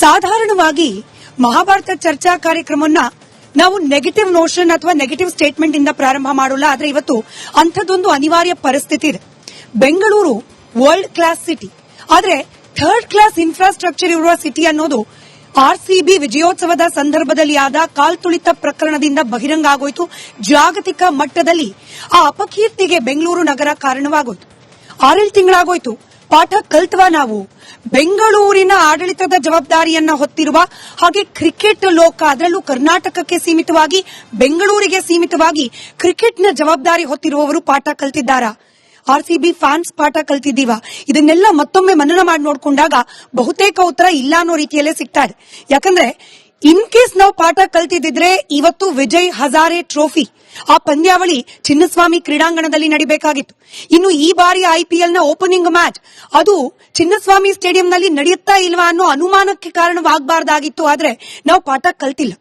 ಸಾಧಾರಣವಾಗಿ ಮಹಾಭಾರತ ಚರ್ಚಾ ಕಾರ್ಯಕ್ರಮವನ್ನ ನಾವು ನೆಗೆಟಿವ್ ನೋಷನ್ ಅಥವಾ ನೆಗೆಟಿವ್ ಸ್ಟೇಟ್ಮೆಂಟ್ ಇಂದ ಪ್ರಾರಂಭ ಮಾಡೋಲ್ಲ. ಆದ್ರೆ ಇವತ್ತು ಅಂಥದ್ದೊಂದು ಅನಿವಾರ್ಯ ಪರಿಸ್ಥಿತಿ ಇದೆ. ಬೆಂಗಳೂರು ವರ್ಲ್ಡ್ ಕ್ಲಾಸ್ ಸಿಟಿ ಆದ್ರೆ ಥರ್ಡ್ ಕ್ಲಾಸ್ ಇನ್ಫ್ರಾಸ್ಟ್ರಕ್ಚರ್ ಇರುವ ಸಿಟಿ ಅನ್ನೋದು ಆರ್ಸಿಬಿ ವಿಜಯೋತ್ಸವದ ಸಂದರ್ಭದಲ್ಲಿ ಆದ ಕಾಲ್ತುಳಿತ ಪ್ರಕರಣದಿಂದ ಬಹಿರಂಗ ಆಗೋಯ್ತು. ಜಾಗತಿಕ ಮಟ್ಟದಲ್ಲಿ ಆ ಅಪಕೀರ್ತಿಗೆ ಬೆಂಗಳೂರು ನಗರ ಕಾರಣವಾಗೋಯ್ತು. ಆರೇಳು ತಿಂಗಳಾಗೋಯ್ತು. ಪಾಠ ಕಲ್ತ್ವಾ ನಾವು. ಬೆಂಗಳೂರಿನ ಆಡಳಿತದ ಜವಾಬ್ದಾರಿಯನ್ನ ಹೊತ್ತಿರುವ ಹಾಗೆ ಕ್ರಿಕೆಟ್ ಲೋಕ ಅದರಲ್ಲೂ ಕರ್ನಾಟಕಕ್ಕೆ ಸೀಮಿತವಾಗಿ, ಬೆಂಗಳೂರಿಗೆ ಸೀಮಿತವಾಗಿ ಕ್ರಿಕೆಟ್ನ ಜವಾಬ್ದಾರಿ ಹೊತ್ತಿರುವವರು ಪಾಠ ಕಲ್ತಿದ್ದಾರಾ? ಬಿ ಫ್ಯಾನ್ಸ್ ಪಾಠ ಕಲ್ತಿದ್ದೀವ? ಇದನ್ನೆಲ್ಲ ಮತ್ತೊಮ್ಮೆ ಮನನ ಮಾಡಿ ನೋಡಿಕೊಂಡಾಗ ಬಹುತೇಕ ಉತ್ತರ ಇಲ್ಲ ಅನ್ನೋ ರೀತಿಯಲ್ಲೇ ಸಿಗ್ತಾ ಇದೆ. ಯಾಕಂದ್ರೆ ಇನ್ ಕೇಸ್ ನಾವು ಪಾಠ ಕಲ್ತಿದ್ರೆ ಇವತ್ತು ವಿಜಯ್ ಹಜಾರೆ ಟ್ರೋಫಿ ಆ ಪಂದ್ಯಾವಳಿ ಚಿನ್ನಸ್ವಾಮಿ ಕ್ರೀಡಾಂಗಣದಲ್ಲಿ ನಡಿಬೇಕಾಗಿತ್ತು. ಇನ್ನು ಈ ಬಾರಿ ಐಪಿಎಲ್ನ ಓಪನಿಂಗ್ ಮ್ಯಾಚ್ ಅದು ಚಿನ್ನಸ್ವಾಮಿ ಸ್ಟೇಡಿಯಂನಲ್ಲಿ ನಡೆಯುತ್ತಾ ಇಲ್ವಾ ಅನ್ನೋ ಅನುಮಾನಕ್ಕೆ ಕಾರಣವಾಗಬಾರ್ದಾಗಿತ್ತು. ಆದ್ರೆ ನಾವು ಪಾಠ ಕಲ್ತಿಲ್ಲ.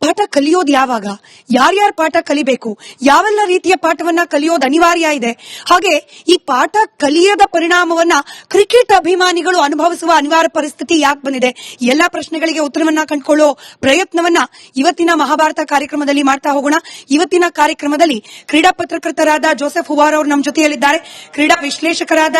ಪಾಠ ಕಲಿಯೋದು ಯಾವಾಗ? ಯಾರ್ಯಾರು ಪಾಠ ಕಲಿಬೇಕು? ಯಾವೆಲ್ಲ ರೀತಿಯ ಪಾಠವನ್ನ ಕಲಿಯೋದು ಅನಿವಾರ್ಯ ಇದೆ? ಹಾಗೆ ಈ ಪಾಠ ಕಲಿಯದ ಪರಿಣಾಮವನ್ನ ಕ್ರಿಕೆಟ್ ಅಭಿಮಾನಿಗಳು ಅನುಭವಿಸುವ ಅನಿವಾರ್ಯ ಪರಿಸ್ಥಿತಿ ಯಾಕೆ ಬಂದಿದೆ? ಎಲ್ಲ ಪ್ರಶ್ನೆಗಳಿಗೆ ಉತ್ತರವನ್ನ ಕಂಡುಕೊಳ್ಳೋ ಪ್ರಯತ್ನವನ್ನ ಇವತ್ತಿನ ಮಹಾಭಾರತ ಕಾರ್ಯಕ್ರಮದಲ್ಲಿ ಮಾಡ್ತಾ ಹೋಗೋಣ. ಇವತ್ತಿನ ಕಾರ್ಯಕ್ರಮದಲ್ಲಿ ಕ್ರೀಡಾ ಪತ್ರಕರ್ತರಾದ ಜೋಸೆಫ್ ಹುವಾರ್ ಅವರು ನಮ್ಮ ಜೊತೆಯಲ್ಲಿದ್ದಾರೆ. ಕ್ರೀಡಾ ವಿಶ್ಲೇಷಕರಾದ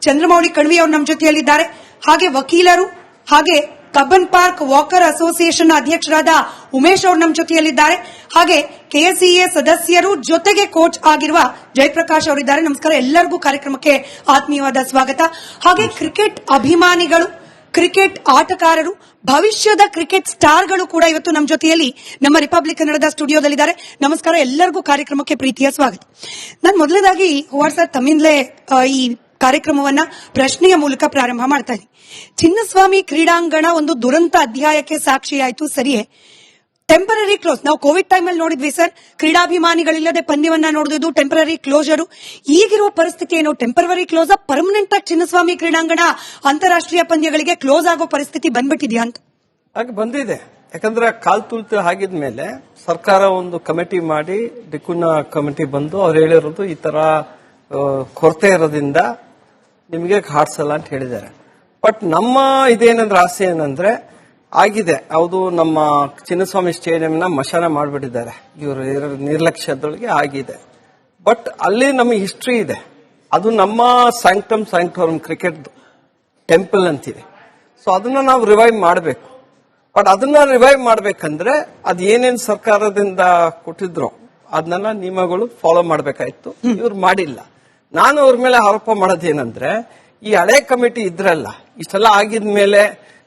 ಚಂದ್ರಮೌಳಿ ಕಣ್ವಿ ಅವರು ನಮ್ಮ ಜೊತೆಯಲ್ಲಿದ್ದಾರೆ. ಹಾಗೆ ವಕೀಲರು, ಹಾಗೆ ಕಬ್ಬನ್ ಪಾರ್ಕ್ ವಾಕರ್ ಅಸೋಸಿಯೇಷನ್ ಅಧ್ಯಕ್ಷರಾದ ಉಮೇಶ್ ಅವರು ನಮ್ಮ ಜೊತೆಯಲ್ಲಿದ್ದಾರೆ. ಹಾಗೆ ಕೆಎಸ್ಸಿಎ ಸದಸ್ಯರು ಜೊತೆಗೆ ಕೋಚ್ ಆಗಿರುವ ಜಯಪ್ರಕಾಶ್ ಅವರಿದ್ದಾರೆ ನಮಸ್ಕಾರ. ಎಲ್ಲರಿಗೂ ಕಾರ್ಯಕ್ರಮಕ್ಕೆ ಆತ್ಮೀಯವಾದ ಸ್ವಾಗತ. ಹಾಗೆ ಕ್ರಿಕೆಟ್ ಅಭಿಮಾನಿಗಳು, ಕ್ರಿಕೆಟ್ ಆಟಗಾರರು, ಭವಿಷ್ಯದ ಕ್ರಿಕೆಟ್ ಸ್ಟಾರ್ಗಳು ಕೂಡ ಇವತ್ತು ನಮ್ಮ ಜೊತೆಯಲ್ಲಿ ನಮ್ಮ ರಿಪಬ್ಲಿಕ್ ಕನ್ನಡದ ಸ್ಟುಡಿಯೋದಲ್ಲಿದ್ದಾರೆ. ನಮಸ್ಕಾರ. ಎಲ್ಲರಿಗೂ ಕಾರ್ಯಕ್ರಮಕ್ಕೆ ಪ್ರೀತಿಯ ಸ್ವಾಗತ. ನಾನು ಮೊದಲನೇದಾಗಿ ಸರ್, ತಮ್ಮಿಂದಲೇ ಈ ಕಾರ್ಯಕ್ರಮವನ್ನ ಪ್ರಶ್ನೆಯ ಮೂಲಕ ಪ್ರಾರಂಭ ಮಾಡ್ತಾ ಇದ್ದೀನಿ. ಚಿನ್ನಸ್ವಾಮಿ ಕ್ರೀಡಾಂಗಣ ಒಂದು ದುರಂತ ಅಧ್ಯಾಯಕ್ಕೆ ಸಾಕ್ಷಿಯಾಯಿತು. ಸರಿಯೇ? ಟೆಂಪರರಿ ಕ್ಲೋಸ್ ನಾವು ಕೋವಿಡ್ ಟೈಮಲ್ಲಿ ನೋಡಿದ್ವಿ ಸರ್. ಕ್ರೀಡಾಭಿಮಾನಿಗಳಿಲ್ಲದೆ ಪಂದ್ಯವನ್ನ ನೋಡಿದ್ದು ಟೆಂಪರರಿ ಕ್ಲೋಸರು ಈಗಿರುವ ಪರಿಸ್ಥಿತಿ ಏನು? ಟೆಂಪರರಿ ಕ್ಲೋಸ್ ಪರ್ಮನೆಂಟ್ ಆಗಿ ಚಿನ್ನಸ್ವಾಮಿ ಕ್ರೀಡಾಂಗಣ ಅಂತಾರಾಷ್ಟ್ರೀಯ ಪಂದ್ಯಗಳಿಗೆ ಕ್ಲೋಸ್ ಆಗೋ ಪರಿಸ್ಥಿತಿ ಬಂದ್ಬಿಟ್ಟಿದ್ಯಾ ಅಂತ? ಹಾಗೆ ಬಂದಿದೆ. ಯಾಕಂದ್ರೆ ಕಾಲ್ ತುಳಿತ ಆಗಿದ್ಮೇಲೆ ಸರ್ಕಾರ ಒಂದು ಕಮಿಟಿ ಮಾಡಿ, ಡಿಕುನ ಕಮಿಟಿ ಬಂದು ಅವ್ರು ಹೇಳಿರೋದು ಈ ತರ ಕೊರತೆ ಇರೋದ್ರಿಂದ ನಿಮಗೆ ಹಾಡ್ಸಲ್ಲ ಅಂತ ಹೇಳಿದ್ದಾರೆ. ಬಟ್ ನಮ್ಮ ಇದೇನಂದ್ರೆ ಆಸೆ ಏನಂದ್ರೆ ಆಗಿದೆ. ಹೌದು, ನಮ್ಮ ಚಿನ್ನಸ್ವಾಮಿ ಸ್ಟೇಡಿಯಂನ ಮಶಾನ ಮಾಡಿಬಿಟ್ಟಿದ್ದಾರೆ. ಇವರು ನಿರ್ಲಕ್ಷ್ಯದೊಳಗೆ ಆಗಿದೆ. ಬಟ್ ಅಲ್ಲಿ ನಮ್ಮ ಹಿಸ್ಟ್ರಿ ಇದೆ. ಅದು ನಮ್ಮ ಸ್ಯಾಂಕ್ಟಮ್ ಸ್ಯಾಂಕ್ಟೋರಮ್ ಕ್ರಿಕೆಟ್ ಟೆಂಪಲ್ ಅಂತಿದೆ ಸೊ ಅದನ್ನ ನಾವು ರಿವೈವ್ ಮಾಡಬೇಕು. ಬಟ್ ಅದನ್ನ ರಿವೈವ್ ಮಾಡಬೇಕಂದ್ರೆ ಅದು ಏನೇನು ಸರ್ಕಾರದಿಂದ ಕೊಟ್ಟಿದ್ರು, ಅದನ್ನೆಲ್ಲ ನಿಯಮಗಳು ಫಾಲೋ ಮಾಡಬೇಕಾಯ್ತು. ಇವ್ರು ಮಾಡಿಲ್ಲ. ನಾನು ಅವ್ರ ಮೇಲೆ ಆರೋಪ ಮಾಡೋದೇನಂದ್ರೆ ಈ ಹಳೆ ಕಮಿಟಿ ಇದ್ರಲ್ಲ ಇಷ್ಟೆಲ್ಲ ಆಗಿದ್ಮೇಲೆ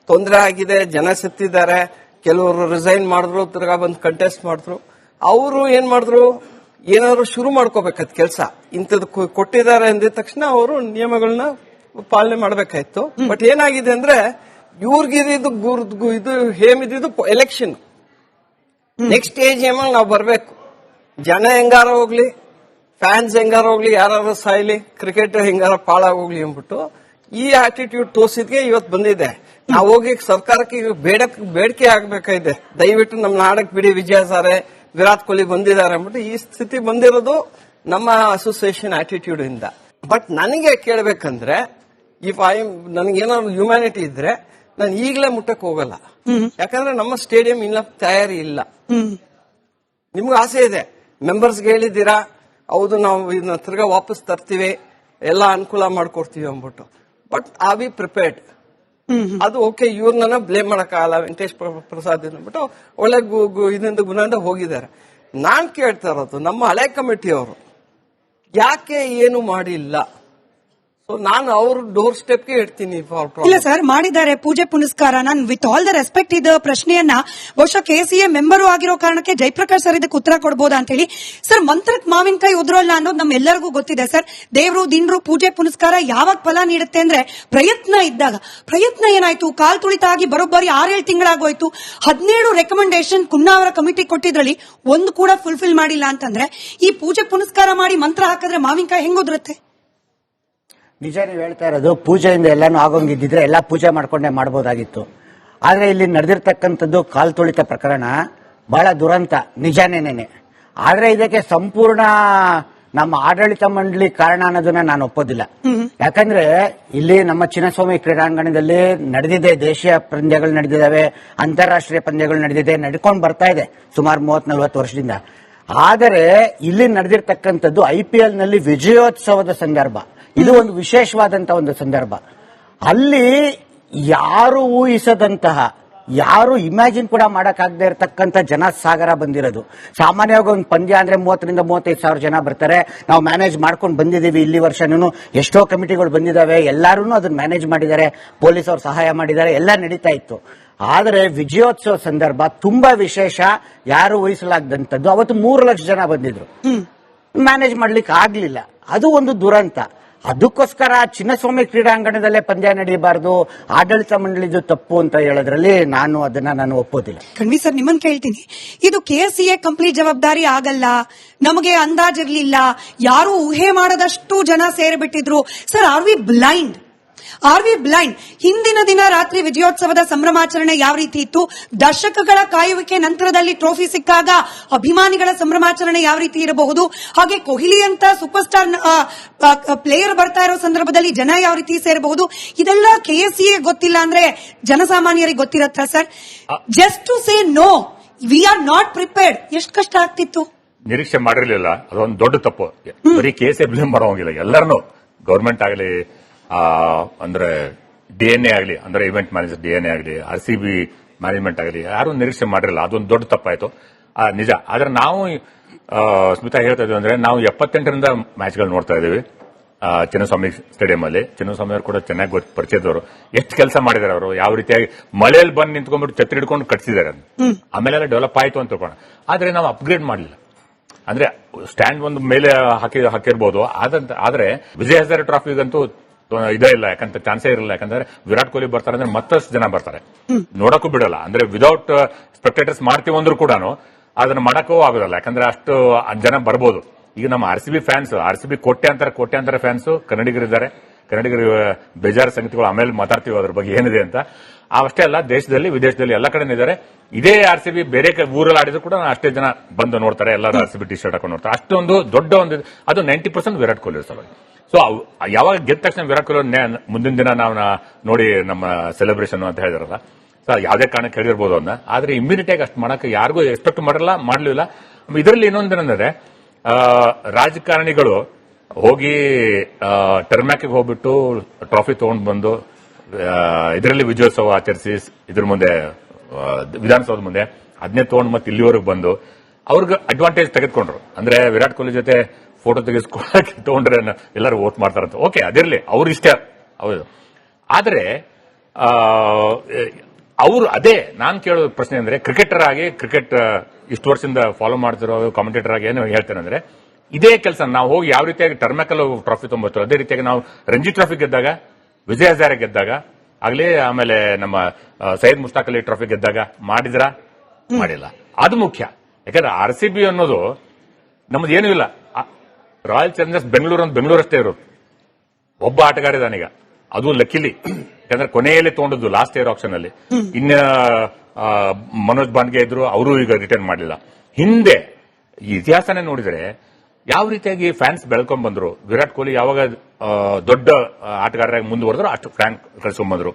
ತೊಂದರೆ ಆಗಿದೆ ಜನ ಸತ್ತಿದ್ದಾರೆ ಕೆಲವರು ರಿಸೈನ್ ಮಾಡಿದ್ರು ತಿರ್ಗಾ ಬಂದು ಕಂಟೆಸ್ಟ್ ಮಾಡಿದ್ರು. ಅವರು ಏನ್ ಮಾಡಿದ್ರು? ಏನಾದ್ರು ಶುರು ಮಾಡ್ಕೋಬೇಕಾದ ಕೆಲಸ. ಇಂಥದ್ದು ಕೊಟ್ಟಿದ್ದಾರೆ ಅಂದಿದ ತಕ್ಷಣ ಅವರು ನಿಯಮಗಳನ್ನ ಪಾಲನೆ ಮಾಡ್ಬೇಕಾಯ್ತು. ಬಟ್ ಏನಾಗಿದೆ ಅಂದ್ರೆ ಇವ್ರಿಗಿದ್ದು ಗುರ್ದು ಇದು ಹೇಮಿದ್ದು ಎಲೆಕ್ಷನ್ ನೆಕ್ಸ್ಟ್ ಏಜ್ ಏಮಲ್ಲಿ ನಾವು ಬರ್ಬೇಕು. ಜನ ಹೆಂಗಾರ ಹೋಗ್ಲಿ ಫ್ಯಾನ್ಸ್ ಹೆಂಗಾರ ಹೋಗ್ಲಿ ಯಾರು ಸಾಯ್ಲಿ ಕ್ರಿಕೆಟ್ ಹೆಂಗಾರ ಪಾಳಾಗೋಗ್ಲಿ ಅಂದ್ಬಿಟ್ಟು ಈ ಆಟಿಟ್ಯೂಡ್ ತೋರಿಸಿದ್ಗೆ ಇವತ್ತು ಬಂದಿದೆ. ನಾವು ಹೋಗಿ ಸರ್ಕಾರಕ್ಕೆ ಈಗ ಬೇಡಕ್ ಬೇಡಿಕೆ ಆಗ್ಬೇಕಾಗಿದೆ. ದಯವಿಟ್ಟು ನಮ್ಮ ನಾಡಕ್ ಬಿಡಿ ವಿಜಯ ಸಾರೆ ವಿರಾಟ್ ಕೊಹ್ಲಿ ಬಂದಿದ್ದಾರೆ ಅಂದ್ಬಿಟ್ಟು ಈ ಸ್ಥಿತಿ ಬಂದಿರೋದು ನಮ್ಮ ಅಸೋಸಿಯೇಷನ್ ಆಟಿಟ್ಯೂಡ್ ಇಂದ. ಬಟ್ ನನಗೆ ಕೇಳ್ಬೇಕಂದ್ರೆ ಇಫ್ ಐ ನನಗೇನಾದ್ರು ಹ್ಯುಮ್ಯಾನಿಟಿ ಇದ್ರೆ ನಾನು ಈಗಲೇ ಮುಟ್ಟಕ್ ಹೋಗಲ್ಲ. ಯಾಕಂದ್ರೆ ನಮ್ಮ ಸ್ಟೇಡಿಯಂ ಇನ್ನ ತಯಾರಿ ಇಲ್ಲ. ನಿಮ್ಗೆ ಆಸೆ ಇದೆ. ಮೆಂಬರ್ಸ್ಗೆ ಹೇಳಿದ್ದೀರಾ? ಹೌದು ನಾವು ಇದನ್ನ ತಿರ್ಗಾ ವಾಪಸ್ ತರ್ತೀವಿ. ಎಲ್ಲ ಅನುಕೂಲ ಮಾಡ್ಕೊಡ್ತೀವಿ ಅಂದ್ಬಿಟ್ಟು. ಬಟ್ ಆ ವಿ ಪ್ರಿಪೇರ್ಡ್ ಅದು ಓಕೆ ಇವ್ರನ್ನ ಬ್ಲೇಮ್ ಮಾಡಕ್ಕಾಗಲ್ಲ. ವೆಂಕಟೇಶ್ ಪ್ರ- ಪ್ರಸಾದ್ ಅಂದ್ಬಿಟ್ಟು ಒಳ್ಳೆ ಇದರಿಂದ ಗುಣದಿಂದ ಹೋಗಿದ್ದಾರೆ. ನಾನ್ ಕೇಳ್ತಾ ಇರೋದು ನಮ್ಮ ಹಳೆ ಕಮಿಟಿಯವರು ಯಾಕೆ ಏನು ಮಾಡಿಲ್ಲ? ನಾನು ಅವ್ರ ಡೋರ್ ಸ್ಟೆಪ್ಗೆ ಇಡ್ತೀನಿ ಫಾರ್ ಇಲ್ಲ ಸರ್ ಮಾಡಿದ್ದಾರೆ. ಪೂಜೆ ಪುನಸ್ಕಾರ. ನಾನು ವಿತ್ ಆಲ್ ದ ರೆಸ್ಪೆಕ್ಟ್ ಇದ್ದ ಪ್ರಶ್ನೆಯನ್ನ ಬಹುಶಃ ಕೆಸಿಎ ಮೆಂಬರು ಆಗಿರೋ ಕಾರಣಕ್ಕೆ ಜಯಪ್ರಕಾಶ್ ಸರ್ ಇದಕ್ಕೆ ಉತ್ತರ ಕೊಡಬಹುದಾ ಅಂತ ಹೇಳಿ. ಸರ್ ಮಂತ್ರಕ್ ಮಾವಿನಕಾಯಿ ಉದ್ರೋಲ್ಲ ಅನ್ನೋದು ನಮ್ಮೆಲ್ಲರಿಗೂ ಗೊತ್ತಿದೆ ಸರ್ ದೇವರು, ದಿನರು ಪೂಜೆ ಪುನಸ್ಕಾರ ಯಾವಾಗ ಫಲ ನೀಡುತ್ತೆ ಅಂದ್ರೆ ಪ್ರಯತ್ನ ಇದ್ದಾಗ. ಪ್ರಯತ್ನ ಏನಾಯ್ತು? ಕಾಲ್ ತುಳಿತ ಆಗಿ ಬರೋಬ್ಬರಿ ಆರೇಳು ತಿಂಗಳಾಗೋಯ್ತು. ಹದಿನೇಳು ರೆಕಮೆಂಡೇಶನ್ ಕುನ್ನಾವರ ಕಮಿಟಿ ಕೊಟ್ಟಿದ್ರಲ್ಲಿ ಒಂದು ಕೂಡ ಫುಲ್ಫಿಲ್ ಮಾಡಿಲ್ಲ ಅಂತಂದ್ರೆ ಈ ಪೂಜೆ ಪುನಸ್ಕಾರ ಮಾಡಿ ಮಂತ್ರ ಹಾಕಿದ್ರೆ ಮಾವಿನಕಾಯಿ ಉದುರುತ್ತೆ? ನಿಜ ನೀವು ಹೇಳ್ತಾ ಇರೋದು ಪೂಜೆಯಿಂದ ಎಲ್ಲಾನು ಆಗೋಂಗಿದ್ದಿದ್ರೆ ಎಲ್ಲಾ ಪೂಜೆ ಮಾಡ್ಕೊಂಡೇ ಮಾಡಬಹುದಾಗಿತ್ತು ಆದ್ರೆ ಇಲ್ಲಿ ನಡೆದಿರ್ತಕ್ಕಂಥದ್ದು ಕಾಲ್ ತುಳಿತ ಪ್ರಕರಣ ಬಹಳ ದುರಂತ ನಿಜಾನೇನೇನೆ. ಆದ್ರೆ ಇದಕ್ಕೆ ಸಂಪೂರ್ಣ ನಮ್ಮ ಆಡಳಿತ ಮಂಡಳಿ ಕಾರಣ ಅನ್ನೋದನ್ನ ನಾನು ಒಪ್ಪೋದಿಲ್ಲ. ಯಾಕಂದ್ರೆ ಇಲ್ಲಿ ನಮ್ಮ ಚಿನ್ನಸ್ವಾಮಿ ಕ್ರೀಡಾಂಗಣದಲ್ಲಿ ನಡೆದಿದೆ ದೇಶೀಯ ಪಂದ್ಯಗಳು ನಡೆದಿದ್ದಾವೆ ಅಂತಾರಾಷ್ಟ್ರೀಯ ಪಂದ್ಯಗಳು ನಡೆದಿದೆ ನಡ್ಕೊಂಡು ಬರ್ತಾ ಇದೆ ಸುಮಾರು ಮೂವತ್ ನಲ್ವತ್ತು ವರ್ಷದಿಂದ. ಆದರೆ ಇಲ್ಲಿ ನಡೆದಿರ್ತಕ್ಕಂಥದ್ದು ಐ ಪಿ ಎಲ್ನಲ್ಲಿ ವಿಜಯೋತ್ಸವದ ಸಂದರ್ಭ. ಇದು ಒಂದು ವಿಶೇಷವಾದಂತಹ ಒಂದು ಸಂದರ್ಭ. ಅಲ್ಲಿ ಯಾರು ಊಹಿಸದಂತಹ ಯಾರು ಇಮ್ಯಾಜಿನ್ ಕೂಡ ಮಾಡಕ್ಕಾಗದೆ ಇರತಕ್ಕಂತ ಜನ ಸಾಗರ ಬಂದಿರೋದು. ಸಾಮಾನ್ಯವಾಗಿ ಒಂದು ಪಂದ್ಯ ಅಂದ್ರೆ ಮೂವತ್ತರಿಂದ ಮೂವತ್ತೈದು ಸಾವಿರ ಜನ ಬರ್ತಾರೆ. ನಾವು ಮ್ಯಾನೇಜ್ ಮಾಡ್ಕೊಂಡು ಬಂದಿದ್ದೀವಿ ಇಲ್ಲಿ ವರ್ಷನೂ ಎಷ್ಟೋ ಕಮಿಟಿಗಳು ಬಂದಿದ್ದಾವೆ. ಎಲ್ಲರೂ ಅದನ್ನ ಮ್ಯಾನೇಜ್ ಮಾಡಿದ್ದಾರೆ. ಪೊಲೀಸ್ ಅವ್ರು ಸಹಾಯ ಮಾಡಿದ್ದಾರೆ. ಎಲ್ಲ ನಡೀತಾ ಇತ್ತು. ಆದರೆ ವಿಜಯೋತ್ಸವ ಸಂದರ್ಭ ತುಂಬಾ ವಿಶೇಷ. ಯಾರು ಊಹಿಸಲಾಗದಂತದ್ದು ಅವತ್ತು ಮೂರು ಲಕ್ಷ ಜನ ಬಂದಿದ್ರು. ಮ್ಯಾನೇಜ್ ಮಾಡ್ಲಿಕ್ಕೆ ಆಗ್ಲಿಲ್ಲ ಅದು ಒಂದು ದುರಂತ. ಅದಕ್ಕೋಸ್ಕರ ಚಿನ್ನಸ್ವಾಮಿ ಕ್ರೀಡಾಂಗಣದಲ್ಲೇ ಪಂದ್ಯ ನಡೆಯಬಾರದು ಆಡಳಿತ ಮಂಡಳಿದು ತಪ್ಪು ಅಂತ ಹೇಳೋದ್ರಲ್ಲಿ ನಾನು ಅದನ್ನ ನಾನು ಒಪ್ಪೋದಿಲ್ಲ. ಕಣ್ವಿ ಸರ್ ನಿಮ್ಮನ್ನ ಕೇಳ್ತೀನಿ. ಇದು ಕೆ ಎಸ್ ಕಂಪ್ಲೀಟ್ ಜವಾಬ್ದಾರಿ ಆಗಲ್ಲ, ನಮಗೆ ಅಂದಾಜಿರ್ಲಿಲ್ಲ ಯಾರು ಊಹೆ ಮಾಡದಷ್ಟು ಜನ ಸೇರಿಬಿಟ್ಟಿದ್ರು. Sir, are we blind? Are we blind ಹಿಂದಿನ ದಿನ ರಾತ್ರಿ ವಿಜಯೋತ್ಸವದ ಸಂಭ್ರಮಾಚರಣೆ ಯಾವ ರೀತಿ ಇತ್ತು? ದಶಕಗಳ ಕಾಯುವಿಕೆ ನಂತರದಲ್ಲಿ ಟ್ರೋಫಿ ಸಿಕ್ಕಾಗ ಅಭಿಮಾನಿಗಳ ಸಂಭ್ರಮಾಚರಣೆ ಯಾವ ರೀತಿ ಇರಬಹುದು? ಹಾಗೆ ಕೊಹ್ಲಿ ಅಂತ ಸೂಪರ್ ಸ್ಟಾರ್ ಪ್ಲೇಯರ್ ಬರ್ತಾ ಇರೋ ಸಂದರ್ಭದಲ್ಲಿ ಜನ ಯಾವ ರೀತಿ ಸೇರಬಹುದು? ಇದೆಲ್ಲ ಕೆ ಎಸ್ ಗೊತ್ತಿಲ್ಲ ಅಂದ್ರೆ ಜನಸಾಮಾನ್ಯರಿಗೆ ಗೊತ್ತಿರತ್ತ sir just to say no we are not prepared ಎಷ್ಟು ಕಷ್ಟ ಆಗ್ತಿತ್ತು? ನಿರೀಕ್ಷೆ ಮಾಡಿರ್ಲಿಲ್ಲ. ಅದೊಂದು ದೊಡ್ಡ ತಪ್ಪು. ಬರೀ ಕೇಸೇ ಬ್ಲೇಮ್ ಮಾಡೋಂಗಿಲ್ಲ ಎಲ್ಲರನ್ನು ಗೌರ್ಮೆಂಟ್ ಆಗಲಿ ಅಂದ್ರೆ ಡಿ ಎನ್ ಎ ಆಗಲಿ ಅಂದ್ರೆ event manager D N A ಆಗಲಿ ಆರ್ ಸಿ ಬಿ ಮ್ಯಾನೇಜ್ಮೆಂಟ್ ಆಗಲಿ ಯಾರು ನಿರೀಕ್ಷೆ ಮಾಡಿರಲಿಲ್ಲ ಅದೊಂದು ದೊಡ್ಡ ತಪ್ಪಾಯ್ತು. ಆ, ನಿಜ. ಆದ್ರೆ ನಾವು ಆ, ಸ್ಮಿತಾ ಹೇಳ್ತಾ ಇದ್ದೀವಿ ಅಂದ್ರೆ ನಾವು ಎಪ್ಪತ್ತೆಂಟರಿಂದ ಮ್ಯಾಚ್ಗಳು ನೋಡ್ತಾ ಇದೀವಿ ಆ, ಚಿನ್ನಸ್ವಾಮಿ ಸ್ಟೇಡಿಯಂ ಅಲ್ಲಿ. ಚಿನ್ನಸ್ವಾಮಿ ಅವರು ಕೂಡ ಚೆನ್ನಾಗಿ ಗೊತ್ತು ಪರಿಚಯದವರು. ಎಷ್ಟು ಕೆಲಸ ಮಾಡಿದ್ದಾರೆ ಅವರು? ಯಾವ ರೀತಿಯಾಗಿ ಮಳೆಯಲ್ಲಿ ಬಂದು ನಿಂತ್ಕೊಂಡ್ಬಿಟ್ಟು ಛತ್ರಿ ಹಿಡ್ಕೊಂಡು ಕಟ್ಸಿದ್ದಾರೆ ಆಮೇಲೆ ಡೆವಲಪ್ ಆಯ್ತು ಅಂತ ತಿಳ್ಕೋಣ ಆದ್ರೆ ನಾವು ಅಪ್ಗ್ರೇಡ್ ಮಾಡಲಿಲ್ಲ. ಅಂದ್ರೆ ಸ್ಟ್ಯಾಂಡ್ ಒಂದು ಮೇಲೆ ಹಾಕಿ ಹಾಕಿರ್ಬೋದು. ಆದ್ರೆ ವಿಜಯ ಹಜಾರೆ ಟ್ರಾಫಿಗಂತೂ ಇದೇ ಇಲ್ಲ ಯಾಕಂತ ಚಾನ್ಸೇ ಇರಲ್ಲ. ಯಾಕಂದ್ರೆ ವಿರಾಟ್ ಕೊಹ್ಲಿ ಬರ್ತಾರೆ ಅಂದ್ರೆ ಮತ್ತಷ್ಟು ಜನ ಬರ್ತಾರೆ. ನೋಡಕ್ಕೂ ಬಿಡಲ್ಲ. ಅಂದ್ರೆ ವಿದೌಟ್ ಸ್ಪೆಕ್ಟೇಟರ್ಸ್ ಮಾಡ್ತೀವಿ ಅಂದ್ರೂ ಕೂಡ ಅದನ್ನ ಮಾಡಕ್ಕೂ ಆಗೋದಲ್ಲ. ಯಾಕಂದ್ರೆ ಅಷ್ಟು ಜನ ಬರ್ಬೋದು. ಈಗ ನಮ್ಮ R C B fans R C B ಕೋಟ್ಯಾಂತರ ಕೋಟ್ಯಾಂತರ ಫ್ಯಾನ್ಸ್ ಕನ್ನಡಿಗರಿದ್ದಾರೆ ಕನ್ನಡಿಗರು ಬೇಜಾರು ಸಂಗತಿಗಳು ಆಮೇಲೆ ಮಾತಾಡ್ತೀವಿ ಅದ್ರ ಬಗ್ಗೆ ಏನಿದೆ ಅಂತ. ಅಷ್ಟೇ ಅಲ್ಲ ದೇಶದಲ್ಲಿ ವಿದೇಶದಲ್ಲಿ ಎಲ್ಲ ಕಡೆ ಇದ್ದಾರೆ. ಇದೇ ಆರ್ ಸಿ ಬಿ ಬೇರೆ ಊರಲ್ಲಿ ಆಡಿದ್ರು ಕೂಡ ಅಷ್ಟೇ ಜನ ಬಂದು ನೋಡ್ತಾರೆ. ಎಲ್ಲರೂ R C B T shirt ಹಾಕೊಂಡು ನೋಡ್ತಾರೆ. ಅಷ್ಟೊಂದು ದೊಡ್ಡ ಒಂದು ಅದು ನೈಂಟಿ ಪರ್ಸೆಂಟ್ ವಿರಾಟ್ ಕೊಹ್ಲಿ ಸಲುವಾಗಿ. ಸೊ ಯಾವಾಗ ಗೆದ್ದ ತಕ್ಷಣ ವಿರಾಟ್ ಕೊಹ್ಲಿ ಮುಂದಿನ ದಿನ ನಾವು ನೋಡಿ ನಮ್ಮ ಸೆಲೆಬ್ರೇಷನ್ ಅಂತ ಹೇಳಿದ್ರಲ್ಲ. ಸೊ ಯಾವುದೇ ಕಾರಣಕ್ಕೆ ಹೇಳಿರ್ಬೋದು ಅದನ್ನ ಆದ್ರೆ ಇಮ್ಯುನಿಟಿ ಆಗಿ ಅಷ್ಟು ಮಾಡಕ್ಕೆ ಯಾರಿಗೂ ಎಕ್ಸ್ಪೆಕ್ಟ್ ಮಾಡಲ್ಲ, ಮಾಡ್ಲಿಲ್ಲ. ಇದರಲ್ಲಿ ಇನ್ನೊಂದೇನಂದ್ರೆ ರಾಜಕಾರಣಿಗಳು ಹೋಗಿ ಟರ್ಮ್ಯಾಕಿಗೆ ಹೋಗ್ಬಿಟ್ಟು ಟ್ರಾಫಿ ತಗೊಂಡು ಬಂದು ಇದರಲ್ಲಿ ವಿಜಯೋತ್ಸವ ಆಚರಿಸಿ, ಇದ್ರ ಮುಂದೆ ವಿಧಾನಸೌಧ ಮುಂದೆ ಅದನ್ನೇ ತಗೊಂಡು ಮತ್ತೆ ಇಲ್ಲಿವರೆಗೆ ಬಂದು, ಅವ್ರಿಗೆ ಅಡ್ವಾಂಟೇಜ್ ತೆಗೆದುಕೊಂಡ್ರು. ಅಂದ್ರೆ ವಿರಾಟ್ ಕೊಹ್ಲಿ ಜೊತೆ ಫೋಟೋ ತೆಗೆಸ್ಕೊಳಕ್ಕೆ ತಗೊಂಡ್ರೆ ಎಲ್ಲರೂ ವೋಟ್ ಮಾಡ್ತಾರಂತ. ಓಕೆ ಅದಿರಲಿ. ಅವ್ರ ಇಷ್ಟ. ಹೌದು. ಆದರೆ ಅವರು ಅದೇ, ನಾನು ಕೇಳೋ ಪ್ರಶ್ನೆ ಅಂದ್ರೆ ಕ್ರಿಕೆಟರ್ ಆಗಿ ಕ್ರಿಕೆಟ್ ಇಷ್ಟು ವರ್ಷದಿಂದ ಫಾಲೋ ಮಾಡ್ತಿರೋ ಕಾಮೆಂಟೇಟರ್ ಆಗಿ ಏನು ಹೇಳ್ತೇನೆ ಅಂದ್ರೆ, ಇದೇ ಕೆಲಸ. ನಾವು ಹೋಗಿ ಯಾವ ರೀತಿಯಾಗಿ ಟರ್ಮಕಲ್ ಟ್ರಾಫಿ ತೊಂಬತ್ತು, ಅದೇ ರೀತಿಯಾಗಿ ನಾವು ರಂಜಿ ಟ್ರಾಫಿ ಗೆದ್ದಾಗ, ವಿಜಯ ಹಜಾರೆ ಗೆದ್ದಾಗ, ಆಗ್ಲಿ ಆಮೇಲೆ ನಮ್ಮ ಸೈದ್ ಮುಸ್ತಾಕ್ ಅಲಿ ಟ್ರಾಫಿ ಗೆದ್ದಾಗ ಮಾಡಿದ್ರ? ಮಾಡಿಲ್ಲ. ಅದು ಮುಖ್ಯ. ಯಾಕಂದ್ರೆ ಆರ್ ಸಿ ಬಿ ಅನ್ನೋದು ನಮ್ದು ಏನೂ ಇಲ್ಲ. ರಾಯಲ್ ಚಾಲೆಂಜರ್ಸ್ ಬೆಂಗಳೂರು ಅಂತ ಬೆಂಗಳೂರು ಅಷ್ಟೇ ಇರೋದು. ಒಬ್ಬ ಆಟಗಾರ ಇದಾನೀಗ ಅದು ಲಕ್ಕಿಲಿ. ಯಾಕಂದ್ರೆ ಕೊನೆಯಲ್ಲಿ ತಗೊಂಡದ್ದು ಲಾಸ್ಟ್ ಇಯರ್ ಆಪ್ಷನ್ ಅಲ್ಲಿ. ಇನ್ನ ಮನೋಜ್ ಬಾಂಡ್ಗೆ ಇದ್ರು, ಅವರು ಈಗ ರಿಟರ್ನ್ ಮಾಡಲಿಲ್ಲ. ಹಿಂದೆ ಈ ಇತಿಹಾಸನೇ ನೋಡಿದ್ರೆ ಯಾವ ರೀತಿಯಾಗಿ ಫ್ಯಾನ್ಸ್ ಬೆಳ್ಕೊಂಡ್ ಬಂದ್ರು? ವಿರಾಟ್ ಕೊಹ್ಲಿ ಯಾವಾಗ ದೊಡ್ಡ ಆಟಗಾರರಾಗಿ ಮುಂದುವರೆದ್ರು, ಅಷ್ಟು ಫ್ಯಾನ್ ಕಳ್ಸ್ಕೊಂಡ್ ಬಂದ್ರು.